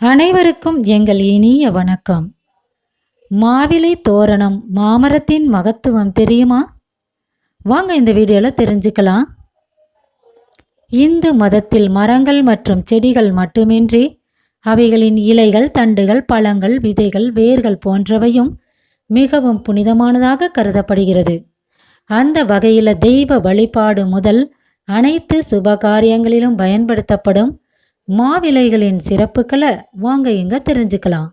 அனைவருக்கும் எங்கள் இனிய வணக்கம். மாவிலை தோரணம் மாமரத்தின் மகத்துவம் தெரியுமா? வாங்க இந்த வீடியோவில் தெரிஞ்சுக்கலாம். இந்து மதத்தில் மரங்கள் மற்றும் செடிகள் மட்டுமின்றி அவைகளின் இலைகள் தண்டுகள் பழங்கள் விதைகள் வேர்கள் போன்றவையும் மிகவும் புனிதமானதாக கருதப்படுகிறது. அந்த வகையில் தெய்வ வழிபாடு முதல் அனைத்து சுப காரியங்களிலும் பயன்படுத்தப்படும் மாவிலைகளின் சிறப்புகளை வாங்க இங்க தெரிஞ்சுக்கலாம்.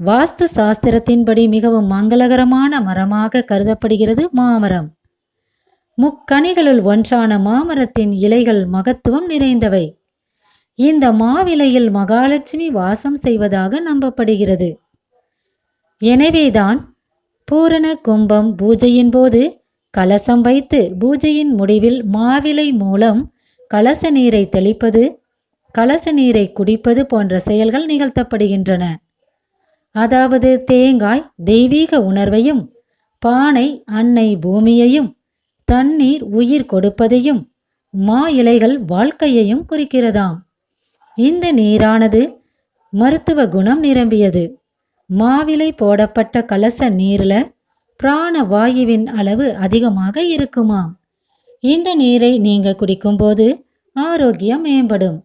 வாஸ்து சாஸ்திரத்தின்படி மிகவும் மங்களகரமான மரமாக கருதப்படுகிறது மாமரம். முக்கணிகளுள் ஒன்றான மாமரத்தின் இலைகள் மகத்துவம் நிறைந்தவை. இந்த மாவிலையில் மகாலட்சுமி வாசம் செய்வதாக நம்பப்படுகிறது. எனவேதான் பூரண கும்பம் பூஜையின் போது கலசம் வைத்து பூஜையின் முடிவில் மாவிலை மூலம் கலச நீரை தெளிப்பது கலச நீரை குடிப்பது போன்ற செயல்கள் நிகழ்த்தப்படுகின்றன. அதாவது தேங்காய் தெய்வீக உணர்வையும் பானை அன்னை பூமியையும் தண்ணீர் உயிர் கொடுப்பதையும் மா இலைகள் வாழ்க்கையையும் குறிக்கிறதாம். இந்த நீரானது மருத்துவ குணம் நிரம்பியது. மாவிலை போடப்பட்ட கலச நீரில் பிராண வாயுவின் அளவு அதிகமாக இருக்குமாம். இந்த நீரை நீங்க குடிக்கும்போது ஆரோக்கியம் மேம்படும்.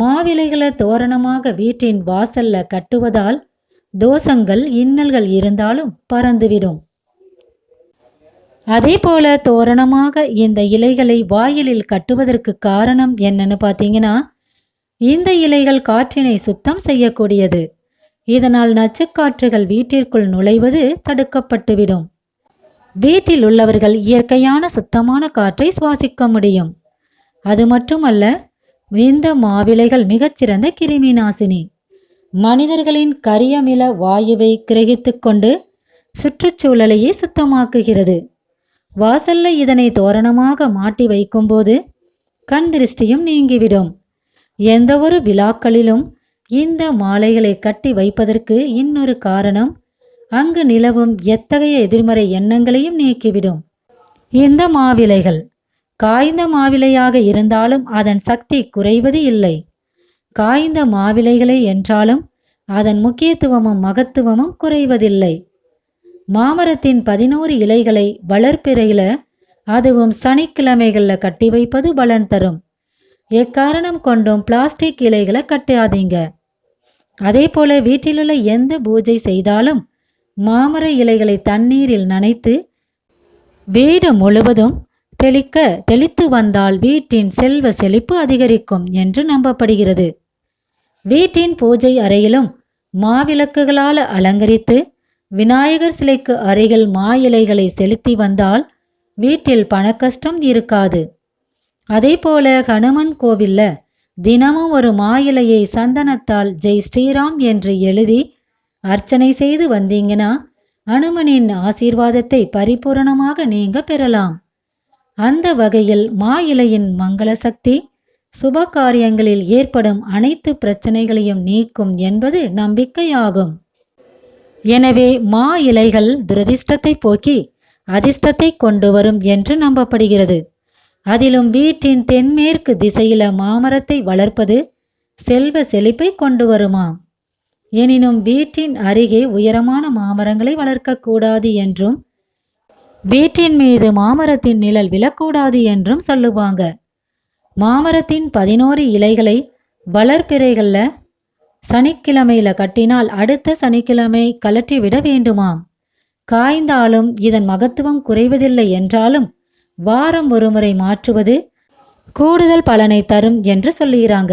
மாவிலைகளை தோரணமாக வீட்டின் வாசல்ல கட்டுவதால் தோஷங்கள் இன்னல்கள் இருந்தாலும் பறந்துவிடும். அதே போல தோரணமாக இந்த இலைகளை வாயிலில் கட்டுவதற்கு காரணம் என்னன்னு பார்த்தீங்கன்னா இந்த இலைகள் காற்றினை சுத்தம் செய்யக்கூடியது. இதனால் நச்சுக்காற்றுகள் வீட்டிற்குள் நுழைவது தடுக்கப்பட்டுவிடும். வீட்டில் உள்ளவர்கள் இயற்கையான சுத்தமான காற்றை சுவாசிக்க முடியும். அது மட்டுமல்ல இந்த மாவிலைகள் மிகச்சிறந்த கிருமி நாசினி மனிதர்களின் கரியமில வாயுவை கிரகித்துக் கொண்டு சுற்றுச்சூழலையே சுத்தமாக்குகிறது. வாசல்ல இதனை தோரணமாக மாட்டி வைக்கும்போது கண் திருஷ்டியும் நீங்கிவிடும். எந்த ஒரு விழாக்களிலும் இந்த மாலைகளை கட்டி வைப்பதற்கு இன்னொரு காரணம் அங்கு நிலவும் எத்தகைய எதிர்மறை எண்ணங்களையும் நீக்கிவிடும். இந்த மாவிலைகள் காய்ந்த மாவிலையாக இருந்தாலும் அதன் சக்தி குறைவது இல்லை. காய்ந்த மாவிலைகளை என்றாலும் அதன் முக்கியத்துவமும் மகத்துவமும் குறைவதில்லை. மாமரத்தின் பதினோரு இலைகளை வளர்ப்பிறையில அதுவும் சனிக்கிழமைகளில் கட்டி வைப்பது பலன் தரும். எக்காரணம் கொண்டும் பிளாஸ்டிக் இலைகளை கட்டாதீங்க. அதே போல வீட்டிலுள்ள எந்த பூஜை செய்தாலும் மாமர இலைகளை தண்ணீரில் நனைத்து வீடு முழுவதும் தெளிக்க தெளித்து வந்தால் வீட்டின் செல்வ செழிப்பு அதிகரிக்கும் என்று நம்பப்படுகிறது. வீட்டின் பூஜை அறையிலும் மாவிளக்குகளால் அலங்கரித்து விநாயகர் சிலைக்கு அருகில் மா இலைகளை செலுத்தி வந்தால் வீட்டில் பணக்கஷ்டம் இருக்காது. அதே போல ஹனுமன் கோவில்ல தினமும் ஒரு மா இலையை சந்தனத்தால் ஜெய் ஸ்ரீராம் என்று எழுதி அர்ச்சனை செய்து வந்தீங்கன்னா அனுமனின் ஆசீர்வாதத்தை பரிபூரணமாக நீங்க பெறலாம். அந்த வகையில் மா இலையின் மங்கள சக்தி சுப காரியங்களில் ஏற்படும் அனைத்து பிரச்சனைகளையும் நீக்கும் என்பது நம்பிக்கையாகும். எனவே மா இலைகள் துரதிர்ஷ்டத்தை போக்கி அதிர்ஷ்டத்தை கொண்டு வரும் என்று நம்பப்படுகிறது. அதிலும் வீட்டின் தென்மேற்கு திசையில மாமரத்தை வளர்ப்பது செல்வ செழிப்பை கொண்டு வருமாம். எனினும் வீட்டின் அருகே உயரமான மாமரங்களை வளர்க்கக்கூடாது என்றும் வீட்டின் மீது மாமரத்தின் நிழல் விழக்கூடாது என்றும் சொல்லுவாங்க. மாமரத்தின் பதினோரு இலைகளை வளர்பிறைகளில் சனிக்கிழமையில கட்டினால் அடுத்த சனிக்கிழமை கலற்றி விட வேண்டுமாம். காய்ந்தாலும் இதன் மகத்துவம் குறைவதில்லை என்றாலும் வாரம் ஒருமுறை மாற்றுவது கூடுதல் பலனை தரும் என்று சொல்லுகிறாங்க.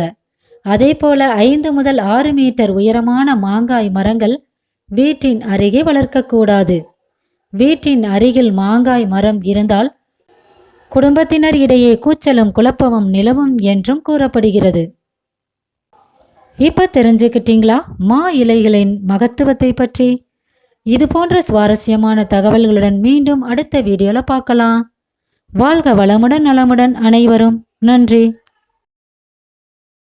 அதே போல ஐந்து முதல் ஆறு மீட்டர் உயரமான மாங்காய் மரங்கள் வீட்டின் அருகே வளர்க்கக்கூடாது. வீட்டின் அருகில் மாங்காய் மரம் இருந்தால் குடும்பத்தினர் இடையே கூச்சலும் குழப்பமும் நிலவும் என்றும் கூறப்படுகிறது. இப்ப தெரிஞ்சுக்கிட்டீங்களா? மா இலைகளின் மகத்துவத்தை பற்றி. இது போன்ற சுவாரஸ்யமான தகவல்களுடன் மீண்டும் அடுத்த வீடியோல பார்க்கலாம். வாழ்க வளமுடன் நலமுடன் அனைவரும். நன்றி.